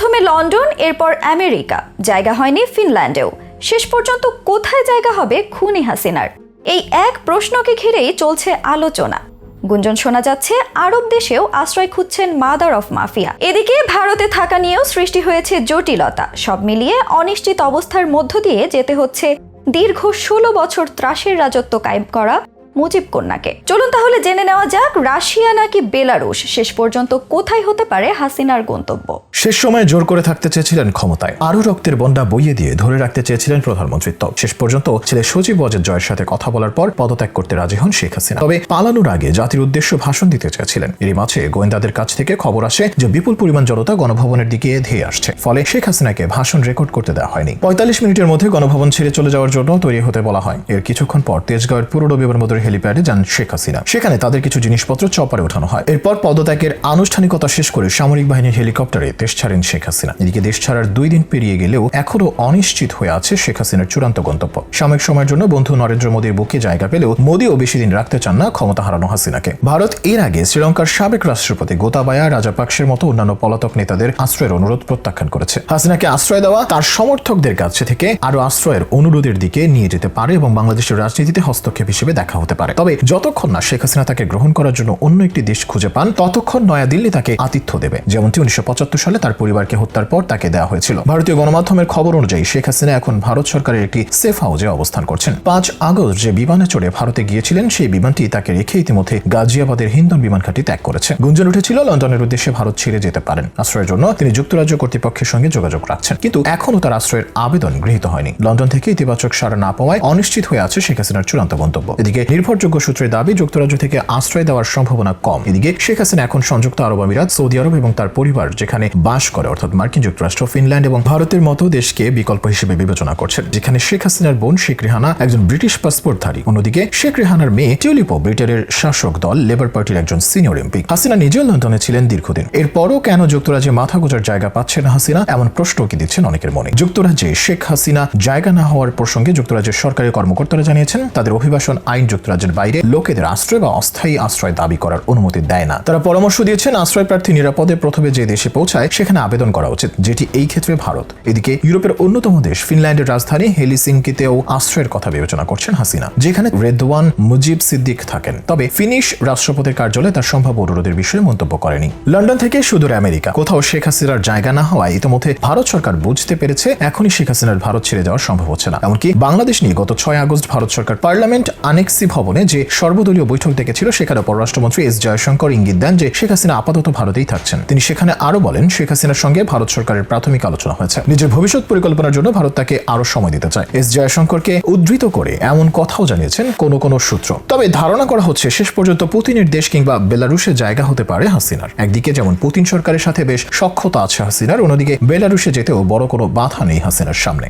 প্রথমে লন্ডন, এরপর আমেরিকা। জায়গা হয়নি ফিনল্যান্ডেও। শেষ পর্যন্ত কোথায় জায়গা হবে খুনি হাসিনার? এই এক প্রশ্নকে ঘিরেই চলছে আলোচনা। গুঞ্জন শোনা যাচ্ছে, আরব দেশেও আশ্রয় খুঁজছেন মাদার অফ মাফিয়া। এদিকে ভারতে থাকা নিয়েও সৃষ্টি হয়েছে জটিলতা। সব মিলিয়ে অনিশ্চিত অবস্থার মধ্য দিয়ে যেতে হচ্ছে দীর্ঘ ষোলো বছর ত্রাসের রাজত্ব কায়েম করা মুজিব কন্যাকে। চলুন তাহলে জেনে নেওয়া যাক, রাশিয়া নাকি বেলারুশ? শেষ পর্যন্ত কোথায় হতে পারে হাসিনার গন্তব্য? শেষ সময়ে জোর করে থাকতে চেয়েছিলেন ক্ষমতায়। আরও রক্তের বন্যা বইয়ে দিয়ে ধরে রাখতে চেয়েছিলেন প্রধানমন্ত্রিত্ব। শেষ পর্যন্ত ছেলে সজীব অজের জয়ের সাথে কথা বলার পর পদত্যাগ করতে রাজি হন শেখ হাসিনা। তবে পালানোর আগে জাতির উদ্দেশ্য ভাষণ দিতে চেয়েছিলেন। এরই মাঝে গোয়েন্দাদের কাছ থেকে খবর আসে যে বিপুল পরিমাণ জনতা গণভবনের দিকে ধেয়ে আসছে। ফলে শেখ হাসিনাকে ভাষণ রেকর্ড করতে দেওয়া হয়নি। পঁয়তাল্লিশ মিনিটের মধ্যে গণভবন ছেড়ে চলে যাওয়ার জন্য তৈরি হতে বলা হয়। এর কিছুক্ষণ পর তেজগাঁওয়ের পুরোনো বিমানবন্দরের হেলিপ্যাডে যান শেখ হাসিনা। সেখানে তাদের কিছু জিনিসপত্র চপারে ওঠানো হয়। এরপর পদত্যাগের আনুষ্ঠানিকতা শেষ করে সামরিক বাহিনীর হেলিকপ্টারে দেশ ছাড়েন শেখ হাসিনা। এদিকে দেশ ছাড়ার দুই দিন পেরিয়ে গেলেও এখনও অনিশ্চিত হয়ে আছে শেখ হাসিনার চূড়ান্ত গন্তব্য। সাময়িক সময়ের জন্য বন্ধু নরেন্দ্র মোদীর বুকে জায়গা পেলেও মোদীও বেশি দিন রাখতে চান না ক্ষমতা হারানো হাসিনাকে। ভারত এর আগে শ্রীলঙ্কার সাবেক রাষ্ট্রপতি গোতাবায়া রাজাপাকসের মতো অন্যান্য পলাতক নেতাদের আশ্রয়ের অনুরোধ প্রত্যাখ্যান করেছে। হাসিনাকে আশ্রয় দেওয়া তার সমর্থকদের কাছে থেকে আরও আশ্রয়ের অনুরোধের দিকে নিয়ে যেতে পারে এবং বাংলাদেশের রাজনীতিতে হস্তক্ষেপ হিসেবে দেখা হতে পারে। তবে যতক্ষণ না শেখ হাসিনা তাকে গ্রহণ করার জন্য অন্য একটি দেশ খুঁজে পান, ততক্ষণ নয়াদিল্লি তাকে আতিথ্য দেবে। যেমনটি উনিশশো পঁচাত্তর সালে তার পরিবারকে হত্যার পর তাকে দেওয়া হয়েছিল। ভারতীয় গণমাধ্যমের খবর অনুযায়ী শেখ হাসিনা এখন ভারত সরকারের একটি সেফ হাউসে অবস্থান করছেন। পাঁচ আগস্ট যে বিমানে চড়ে ভারতে গিয়েছিলেন, সেই বিমানটি তাকে রেখে ইতিমধ্যে গাজিয়াবাদের হিন্দন বিমান ঘাঁটি ত্যাগ করেছে। গুঞ্জন উঠেছিল, লন্ডনের উদ্দেশ্যে ভারত ছেড়ে যেতে পারেন। আশ্রয়ের জন্য তিনি যুক্তরাজ্য কর্তৃপক্ষের সঙ্গে যোগাযোগ রাখছেন। কিন্তু এখনও তার আশ্রয়ের আবেদন গৃহীত হয়নি। লন্ডন থেকে ইতিবাচক সাড়া না পাওয়ায় অনিশ্চিত হয়ে আছে শেখ হাসিনার চূড়ান্ত গন্তব্য এদিকে নির্ভরযোগ্য সূত্রের দাবি, যুক্তরাজ্য থেকে আশ্রয় দেওয়ার সম্ভাবনা কম। এদিকে শেখ হাসিনা এখন সংযুক্ত আরব আমিরাত, সৌদি আরব এবং তার পরিবার যেখানে বাস করে, অর্থাৎ মার্কিন যুক্তরাষ্ট্র, ফিনল্যান্ড এবং ভারতের মতো দেশকে বিকল্প হিসেবে বিবেচনা করছেন। যেখানে শেখ হাসিনার বোন শেখ রেহানা একজন ব্রিটিশ পাসপোর্টধারী। অন্যদিকে শেখ রেহানার মেয়ে টিউলিপো ব্রিটেনের শাসক দল, লেবার পার্টির একজন সিনিয়র এমপি। হাসিনা নিজেও লন্ডনে ছিলেন দীর্ঘদিন। এরপরও কেন যুক্তরাজ্যে মাথা গোজার জায়গা পাচ্ছে না হাসিনা, এমন প্রশ্ন কি দিচ্ছেন অনেকের মনে? যুক্তরাজ্যে শেখ হাসিনা জায়গা না হওয়ার প্রসঙ্গে যুক্তরাজ্যের সরকারি কর্মকর্তারা জানিয়েছেন, তাদের অভিবাসন আইন যুক্তরাজ্যের বাইরে লোকেদের আশ্রয় বা অস্থায়ী আশ্রয় দাবি করার অনুমতি দেয় না। তারা পরামর্শ দিয়েছেন, আশ্রয় প্রার্থী নিরাপদে প্রথমে যে দেশে পৌঁছায় সেখানে আবেদন করা উচিত, যেটি এই ক্ষেত্রে ভারত। এদিকে ইউরোপের অন্যতম দেশ ফিনল্যান্ডের রাজধানী হেলিসিঙ্কিতেও আশ্রয়ের কথা বিবেচনা করছেন হাসিনা, যেখানে রেদওয়ান মুজিব সিদ্দিক থাকেন। তবে ফিনিশ রাষ্ট্রপতির কার্যালয়ে তার সম্ভাব্য অনুরোধের বিষয়ে মন্তব্য করেনি। লন্ডন থেকে সুদূর আমেরিকা, কোথাও শেখ হাসিনার জায়গা না হওয়ায় ইতিমধ্যে ভারত সরকার বুঝতে পেরেছে, এখনই শেখ হাসিনার ভারত ছেড়ে যাওয়া সম্ভব হচ্ছে না। এমনকি বাংলাদেশ নিয়ে গত ছয় আগস্ট ভারত সরকার পার্লামেন্ট আনেক্সি ভবনে যে সর্বদলীয় বৈঠক ডেকেছিল, সেখানে পররাষ্ট্রমন্ত্রী এস জয়শঙ্কর ইঙ্গিত দেন যে শেখ হাসিনা আপাতত ভারতেই থাকছেন। তিনি সেখানে আরও বলেন, শেখ হাসিনার সঙ্গে ভারত সরকারের প্রাথমিক আলোচনা হয়েছে। নিজের ভবিষ্যৎ পরিকল্পনার জন্য ভারত তাকে আরও সময় দিতে চায়। এস জয়শঙ্করকে উদ্ধৃত করে এমন কথাও জানিয়েছেন কোনো কোনো সূত্র। তবে ধারণা করা হচ্ছে, শেষ পর্যন্ত পুতিনের দেশ কিংবা বেলারুশের জায়গা হতে পারে হাসিনার। একদিকে যেমন পুতিন সরকারের সাথে বেশ সক্ষতা আছে হাসিনার, অন্যদিকে বেলারুশে যেতেও বড় কোনো বাধা নেই হাসিনার সামনে।